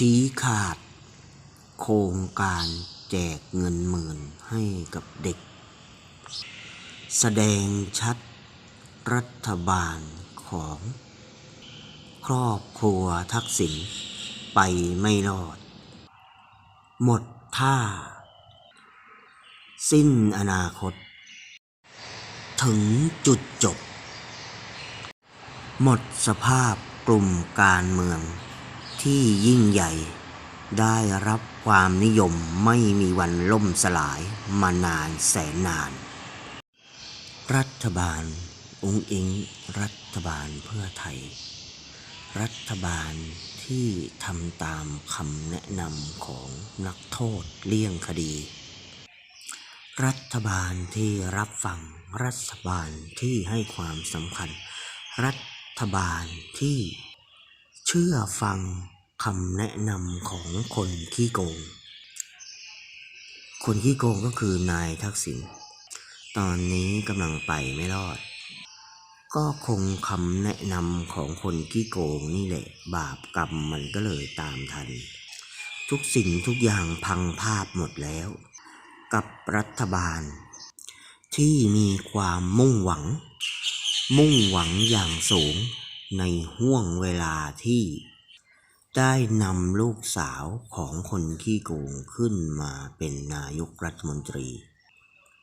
ชี้ขาด โครงการแจกเงินหมื่นให้กับเด็ก แสดงชัดรัฐบาลของ ครอบครัวทักษิณไปไม่รอด หมดท่า สิ้นอนาคต ถึงจุดจบ หมดสภาพกลุ่มการเมือง ที่ยิ่งใหญ่ ได้รับความนิยมไม่มีวันล่มสลายมานานแสนนาน รัฐบาล องค์อิง รัฐบาลเพื่อไทย รัฐบาลที่ทำตามคำแนะนำของนักโทษเลี่ยงคดี รัฐบาลที่รับฟัง รัฐบาลที่ให้ความสำคัญ รัฐบาลที่เชื่อฟัง คำแนะนำของคนขี้โกง คนขี้โกงก็คือนายทักษิณ ตอนนี้กำลังไปไม่รอด ก็คงคำแนะนำของคนขี้โกงนี่แหละ บาปกรรมมันก็เลยตามทัน ทุกสิ่งทุกอย่างพังภาพหมดแล้ว กับรัฐบาล ที่มีความมุ่งหวัง มุ่งหวังอย่างสูงในห่วงเวลาที่ ได้นำลูกสาวของคนขี้โกงขึ้นมาเป็นนายกรัฐมนตรี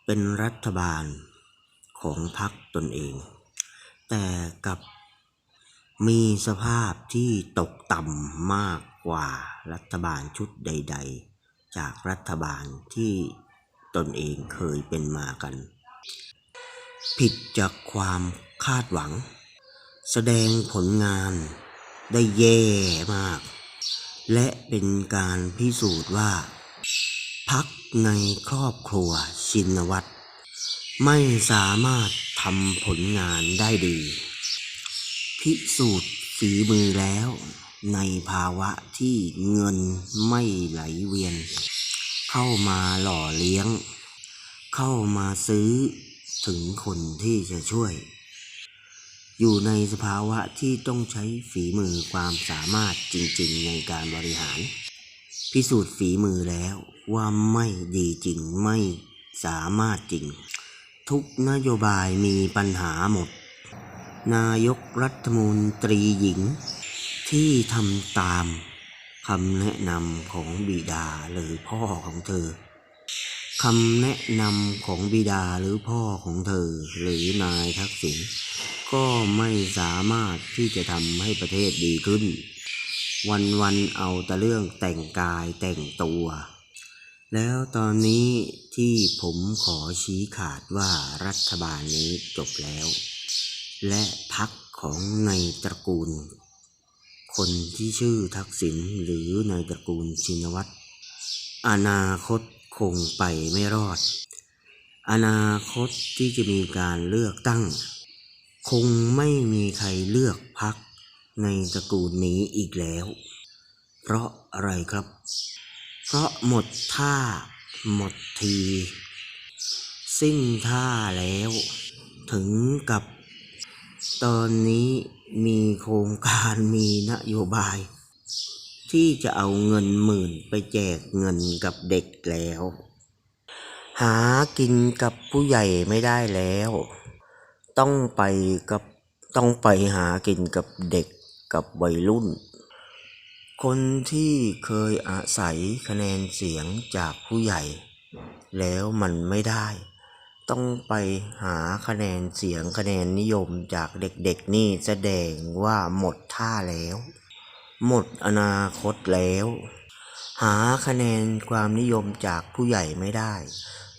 เป็นรัฐบาลของพรรคตนเอง แต่กับมีสภาพที่ตกต่ำมากกว่ารัฐบาลชุดใด ๆ จากรัฐบาลที่ตนเองเคยเป็นมากัน ผิดจากความคาดหวัง แสดงผลงาน ได้แย่มาก และเป็นการพิสูจน์ว่า พักในครอบครัวชินวัตรไม่สามารถทำผลงานได้ดี พิสูจน์ฝีมือแล้ว ในภาวะที่เงินไม่ไหลเวียน เข้ามาหล่อเลี้ยง เข้ามาซื้อถึงคนที่จะช่วย อยู่ในสภาวะที่ต้องใช้ฝีมือความสามารถจริงๆ ในการบริหาร พิสูจน์ฝีมือแล้วว่าไม่ดีจริงไม่สามารถจริง ทุกนโยบายมีปัญหาหมด นายกรัฐมนตรีหญิง ที่ทำตามคำแนะนำของบิดาหรือพ่อของเธอ คำแนะนำของบิดาหรือพ่อของเธอหรือนายทักษิณก็ไม่สามารถที่จะทำให้ประเทศดีขึ้น วันวันๆเอาแต่เรื่องแต่งกายแต่งตัว แล้วตอนนี้ที่ผมขอชี้ขาดว่ารัฐบาลนี้จบแล้ว และพักของในตระกูล คนที่ชื่อทักษิณหรือในตระกูลชินวัตรอนาคต คงไปไม่รอด อนาคตที่จะมีการเลือกตั้ง คงไม่มีใครเลือกพักในตระกูลนี้อีกแล้ว เพราะอะไรครับ เพราะหมดท่า หมดที สิ้นท่าแล้ว ถึงกับ ตอนนี้มีโครงการมีนโยบาย ที่จะเอาเงินหมื่นไปแจกเงินกับเด็กแล้ว หากินกับผู้ใหญ่ไม่ได้แล้ว ต้องไปกับต้องไปหากินกับเด็กกับวัยรุ่น คนที่เคยอาศัยคะแนนเสียงจากผู้ใหญ่ แล้วมันไม่ได้ ต้องไปหาคะแนนเสียงคะแนนนิยมจากเด็กๆนี่แสดงว่าหมดท่าแล้ว หมดอนาคตแล้ว หาคะแนนความนิยมจากผู้ใหญ่ไม่ได้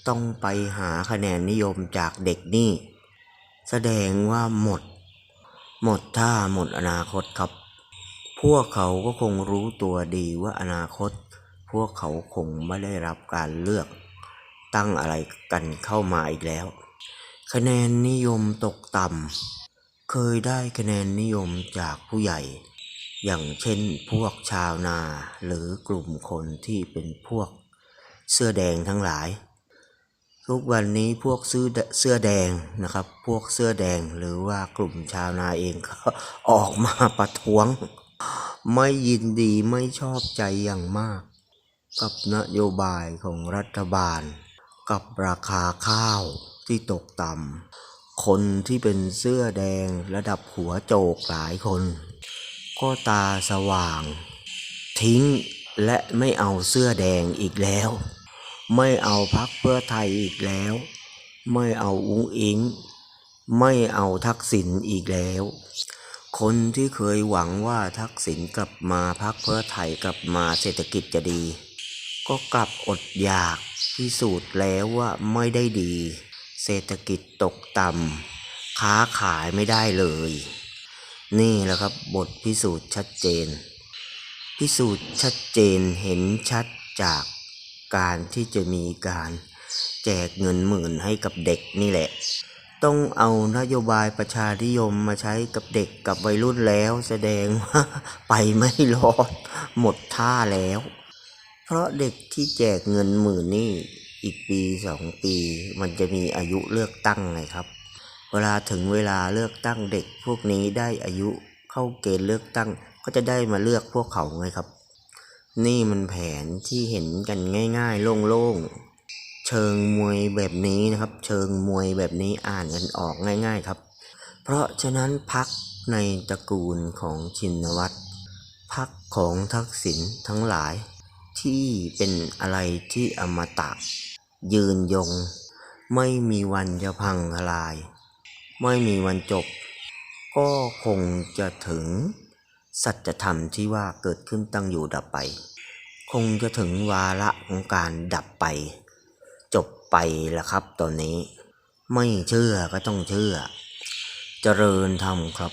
ต้องไปหาคะแนนนิยมจากเด็กนี่ แสดงว่าหมด หมดท่าหมดอนาคตครับ พวกเขาก็คงรู้ตัวดีว่าอนาคต พวกเขาคงไม่ได้รับการเลือก ตั้งอะไรกันเข้ามาอีกแล้ว คะแนนนิยมตกต่ำเคยได้คะแนนนิยมจากผู้ใหญ่ อย่างเช่นพวกชาวนาหรือกลุ่มคนที่เป็นพวกเสื้อแดงทั้งหลาย ทุกวันนี้พวกซื้อเสื้อแดงนะครับ พวกเสื้อแดงหรือว่ากลุ่มชาวนาเองก็ออกมาประท้วง ไม่ยินดีไม่ชอบใจอย่างมาก กับนโยบายของรัฐบาล กับราคาข้าวที่ตกต่ำคนที่เป็นเสื้อแดงระดับหัวโจกหลายคน ก็ตาสว่าง ทิ้งและไม่เอาเสื้อแดงอีกแล้ว ไม่เอาพักเพื่อไทยอีกแล้ว ไม่เอาอุ้งอิง ไม่เอาทักษิณอีกแล้ว คนที่เคยหวังว่าทักษิณกลับมาพักเพื่อไทยกลับมาเศรษฐกิจจะดี ก็กลับอดอยากพิสูจน์แล้วว่าไม่ได้ดี เศรษฐกิจตกต่ำค้าขายไม่ได้เลย นี่แหละครับบทพิสูจน์ชัดเจน พิสูจน์ชัดเจนเห็นชัดจากการที่จะมีการแจกเงินหมื่นให้กับเด็กนี่แหละ ต้องเอานโยบายประชานิยมมาใช้กับเด็กกับวัยรุ่นแล้วแสดงว่าไปไม่รอดหมดท่าแล้ว เพราะเด็กที่แจกเงินหมื่นนี่อีกปีสองปี มันจะมีอายุเลือกตั้งไงครับ เวลาถึงเวลาเลือกตั้งเด็ก พวกนี้ได้อายุเข้าเกณฑ์เลือกตั้ง ก็จะได้มาเลือกพวกเขาไงครับ นี่มันแผนที่เห็นกันง่ายๆ โล่งๆ เชิงมวยแบบนี้นะครับ เชิงมวยแบบนี้อ่านกันออกง่าย ๆครับ เพราะฉะนั้นพักในตระกูลของชินวัตรพักของทักษิณทั้งหลาย ที่เป็นอะไรที่อมตะ ยืนยง ไม่มีวันจะพังทลาย ไม่มีวันจบ ก็คงจะถึง สัจธรรมที่ว่าเกิดขึ้นตั้งอยู่ดับไป คงจะถึงวาระของการดับไป จบไปแล้วครับตอนนี้ ไม่เชื่อก็ต้องเชื่อ เจริญธรรมครับ